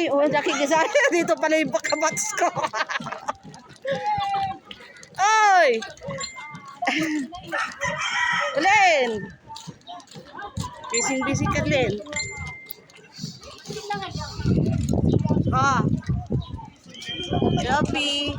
Ay, oh, nakikisa. Dito pala yung bakabats ko. Oy! Len! Busy-busy ka, Len. Ah. Shopee.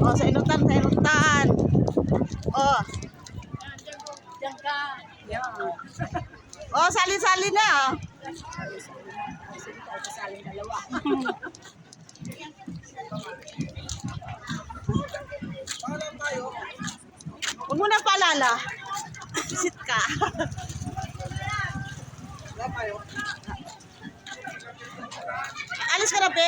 Oh, sa inutan, sa inutan. Oh. Diyan ka. Oh, sali-sali na. oh. Tayo kasaling dalawa. Huwag mo na paalala. Visit ka. Alis ka na, pe?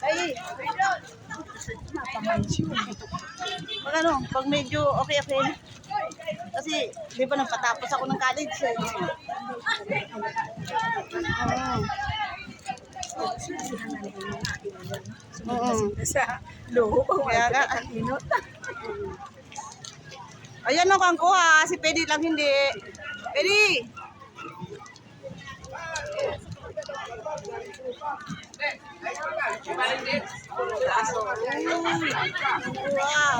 Ay, pag ano, pag medyo okay-okay, kasi, di ba nagpatapos ako ng college eh. Oo. Sa loob. Kaya nga, Inot. ayan o kang kuha, si Pedi lang hindi. Pedi! Wow.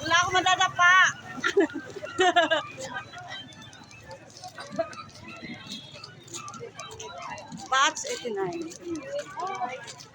Wala ako madadapa. Batch 89.